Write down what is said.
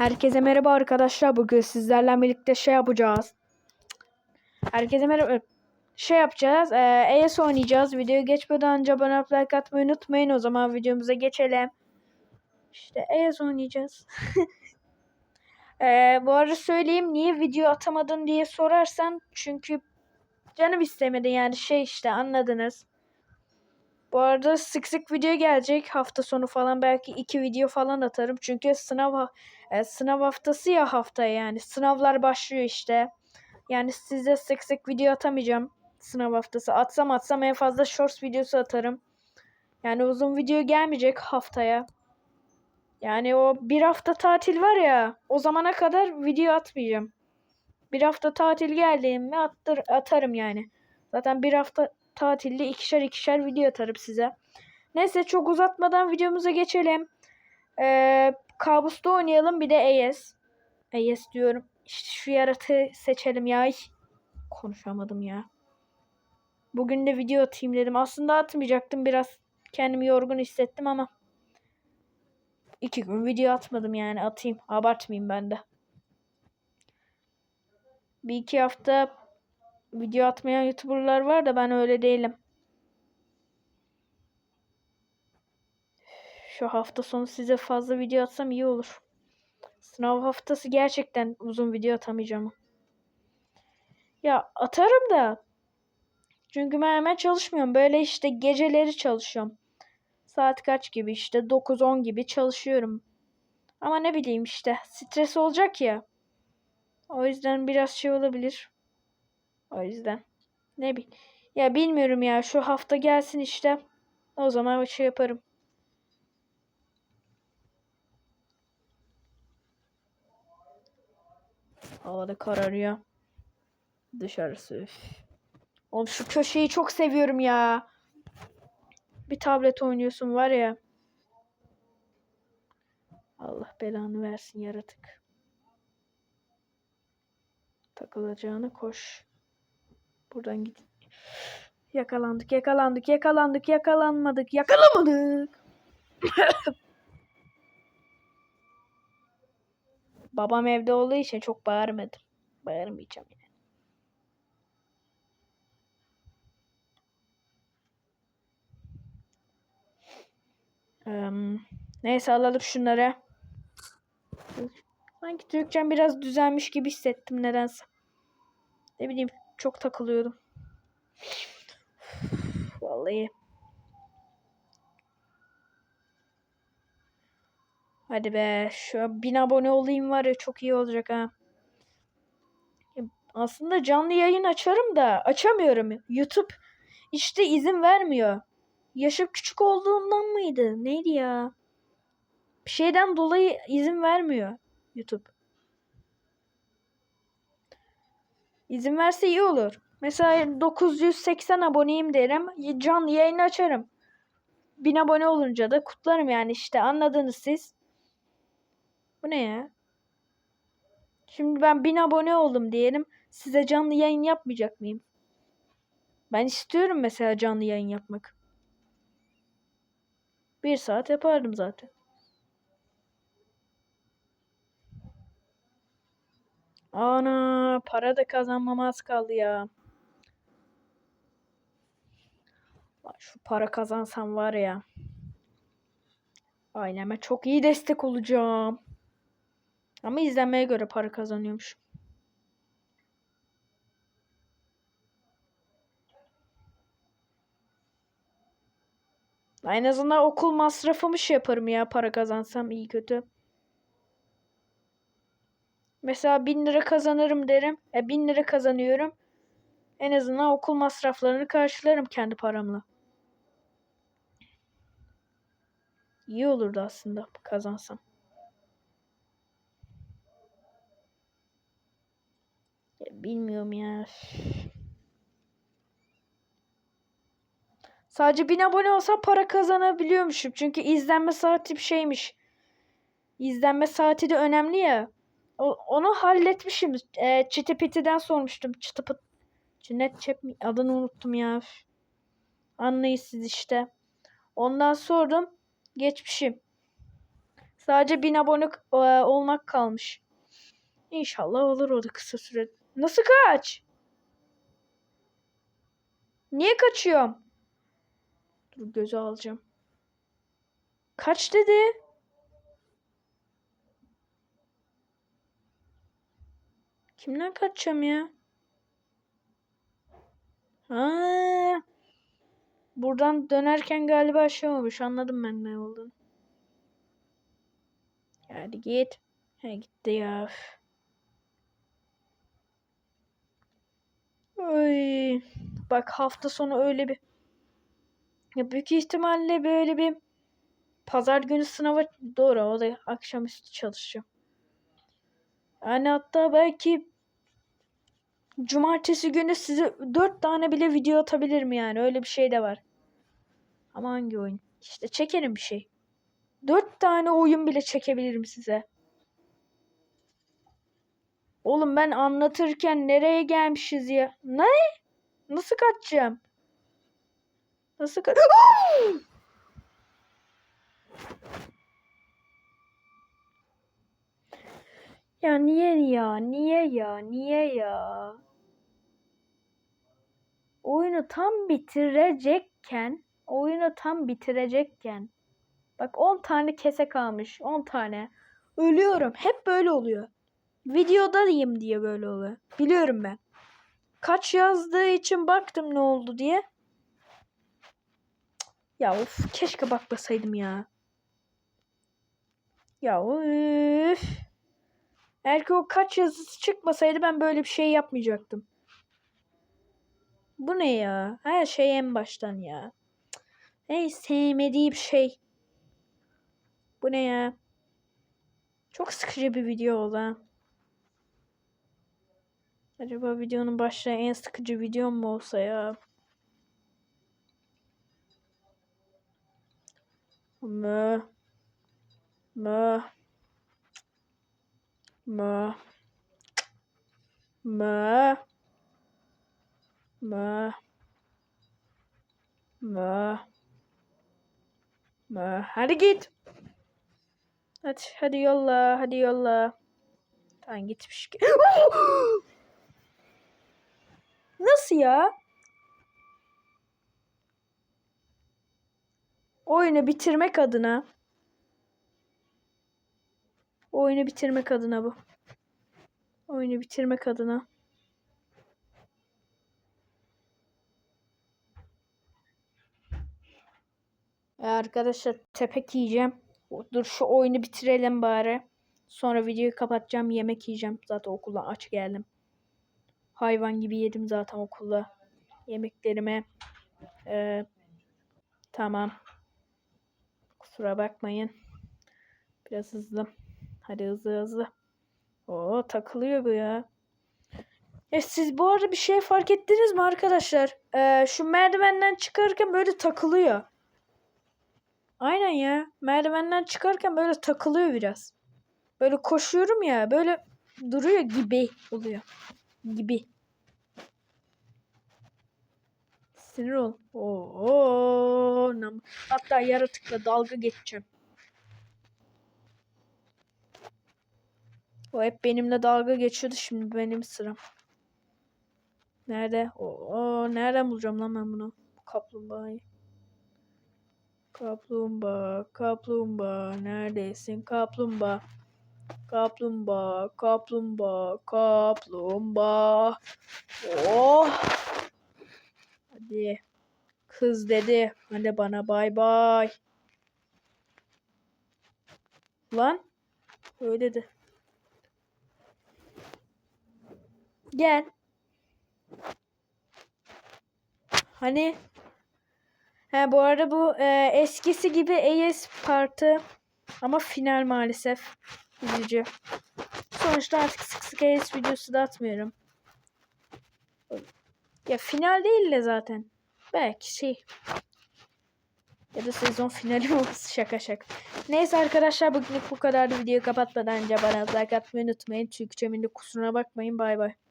Herkese merhaba arkadaşlar. Bugün sizlerle birlikte şey yapacağız. Herkese merhaba. Şey yapacağız. E, ES oynayacağız. Videoyu geçmeden önce abone olup like atmayı unutmayın. O zaman videomuza geçelim. İşte ES oynayacağız. e, bu arada söyleyeyim niye video atamadın diye sorarsan. Çünkü canım istemedi yani şey işte anladınız. Bu arada sık sık video gelecek. Hafta sonu falan belki iki video falan atarım. Çünkü sınav e, sınav haftası ya haftaya yani. Sınavlar başlıyor işte. Yani size sık sık video atamayacağım. Sınav haftası. Atsam atsam en fazla shorts videosu atarım. Yani uzun video gelmeyecek haftaya. Yani o bir hafta tatil var ya. O zamana kadar video atmayacağım. Bir hafta tatil geldiğimi attır, atarım yani. Zaten bir hafta tatilde ikişer ikişer video atarım size. Neyse çok uzatmadan videomuza geçelim. Ee, Kabus'ta oynayalım bir de AES. AES diyorum. İşte şu yaratığı seçelim ya. Konuşamadım ya. Bugün de video atayım dedim. Aslında atmayacaktım. Biraz kendimi yorgun hissettim ama. iki gün video atmadım yani. Atayım. Abartmayayım ben de. Bir iki hafta video atmayan YouTuber'lar var da ben öyle değilim. Şu hafta sonu size fazla video atsam iyi olur. Sınav haftası gerçekten uzun video atamayacağım. Ya atarım da. Çünkü ben hemen çalışmıyorum. Böyle işte geceleri çalışıyorum. Saat kaç gibi işte 9-10 gibi çalışıyorum. Ama ne bileyim işte stres olacak ya. O yüzden biraz şey olabilir. O yüzden. Ne bil. Ya bilmiyorum ya şu hafta gelsin işte. O zaman şey yaparım. Havada kararıyor. Dışarısı. üf. Oğlum şu köşeyi çok seviyorum ya. Bir tablet oynuyorsun var ya. Allah belanı versin yaratık. Takılacağını koş. Buradan git. Yakalandık, yakalandık, yakalandık, yakalanmadık, yakalamadık. Babam evde olduğu için çok bağırmadım. Bağırmayacağım yani. Em, neyse alalım şunları. Sanki Türkçem biraz düzelmiş gibi hissettim nedense. Ne bileyim çok takılıyordum. Vallahi. Hadi be şu bin abone olayım var ya çok iyi olacak ha. Aslında canlı yayın açarım da açamıyorum. YouTube işte izin vermiyor. Yaşım küçük olduğundan mıydı? Neydi ya? Bir şeyden dolayı izin vermiyor YouTube. İzin verse iyi olur. Mesela 980 aboneyim derim. Canlı yayın açarım. 1000 abone olunca da kutlarım yani işte anladınız siz. Bu ne ya? Şimdi ben 1000 abone oldum diyelim. Size canlı yayın yapmayacak mıyım? Ben istiyorum mesela canlı yayın yapmak. Bir saat yapardım zaten. Ana para da kazanmam az kaldı ya. Şu para kazansam var ya. Aileme çok iyi destek olacağım. Ama izlenmeye göre para kazanıyormuş. En azından okul masrafımı şey yaparım ya para kazansam iyi kötü. Mesela 1000 lira kazanırım derim. E 1000 lira kazanıyorum. En azından okul masraflarını karşılarım kendi paramla. İyi olurdu aslında kazansam. Ya bilmiyorum ya. Sadece 1000 abone olsam para kazanabiliyormuşum. Çünkü izlenme saati bir şeymiş. İzlenme saati de önemli ya. Onu halletmişim. E, Çitipiti'den sormuştum. Çıtıpıt. Cinnet Çep mi? Adını unuttum ya. Anlayın siz işte. Ondan sordum. Geçmişim. Sadece 1000 abone e, olmak kalmış. İnşallah olur o da kısa sürede. Nasıl kaç? Niye kaçıyorum? Dur göze alacağım. Kaç dedi? Kimden kaçacağım ya? Ha. Buradan dönerken galiba şey olmuş. Anladım ben ne olduğunu. Hadi git. He gitti ya. Oy. Bak hafta sonu öyle bir ya büyük ihtimalle böyle bir pazar günü sınava doğru o da akşamüstü çalışacağım. Yani hatta belki cumartesi günü size dört tane bile video atabilirim yani öyle bir şey de var. Ama hangi oyun? İşte çekerim bir şey. Dört tane oyun bile çekebilirim size. Oğlum ben anlatırken nereye gelmişiz ya? Ne? Nasıl kaçacağım? Nasıl kaç... ya niye ya? Niye ya? Niye ya? Oyunu tam bitirecekken, oyunu tam bitirecekken Bak 10 tane kese kalmış. 10 tane. Ölüyorum. Hep böyle oluyor. Videodayım diye böyle oluyor. Biliyorum ben. Kaç yazdığı için baktım ne oldu diye. Ya of keşke bakmasaydım ya. Ya üf. Eğer ki o kaç yazısı çıkmasaydı ben böyle bir şey yapmayacaktım. Bu ne ya? Her şey en baştan ya. En sevmediğim şey. Bu ne ya? Çok sıkıcı bir video oldu ha. Acaba videonun başlığı en sıkıcı videom mu olsa ya? Mö. Mö. Mö. Mö. Mö. Mö. Mö. Hadi git. Hadi, hadi yolla, hadi yolla. Tamam gitmiş. ki- Nasıl ya? Oyunu bitirmek adına. Oyunu bitirmek adına bu. Oyunu bitirmek adına. Ya arkadaşlar tepek yiyeceğim. Dur şu oyunu bitirelim bari. Sonra videoyu kapatacağım. Yemek yiyeceğim. Zaten okuldan aç geldim. Hayvan gibi yedim zaten okulda. Yemeklerime. Ee, tamam. Kusura bakmayın. Biraz hızlı. Hadi hızlı hızlı. Oo takılıyor bu ya. E siz bu arada bir şey fark ettiniz mi arkadaşlar? Ee, şu merdivenden çıkarken böyle takılıyor. Aynen ya. Merdivenden çıkarken böyle takılıyor biraz. Böyle koşuyorum ya böyle duruyor gibi oluyor. Gibi. Sinir ol. Oo, nam- Hatta yaratıkla dalga geçeceğim. O hep benimle dalga geçiyordu şimdi benim sıram. Nerede? Oo, nereden bulacağım lan ben bunu? Kaplumbağayı. Kaplumbağa, kaplumbağa, neredesin kaplumbağa? Kaplumbağa, kaplumbağa, kaplumbağa. Oh! Hadi. Kız dedi. Hadi bana bay bay. Lan. Öyle de. Gel. Hani He bu arada bu e, eskisi gibi AS Parti ama final maalesef. Üzücü. Sonuçta artık sık sık AS videosu da atmıyorum. Ya final değil de zaten. Belki şey. Ya da sezon finali olsun şaka şaka. Neyse arkadaşlar bugünlük bu kadar. Videoyu kapatmadan önce bana like atmayı unutmayın. Çünkü Cemil'in kusuruna bakmayın. Bay bay.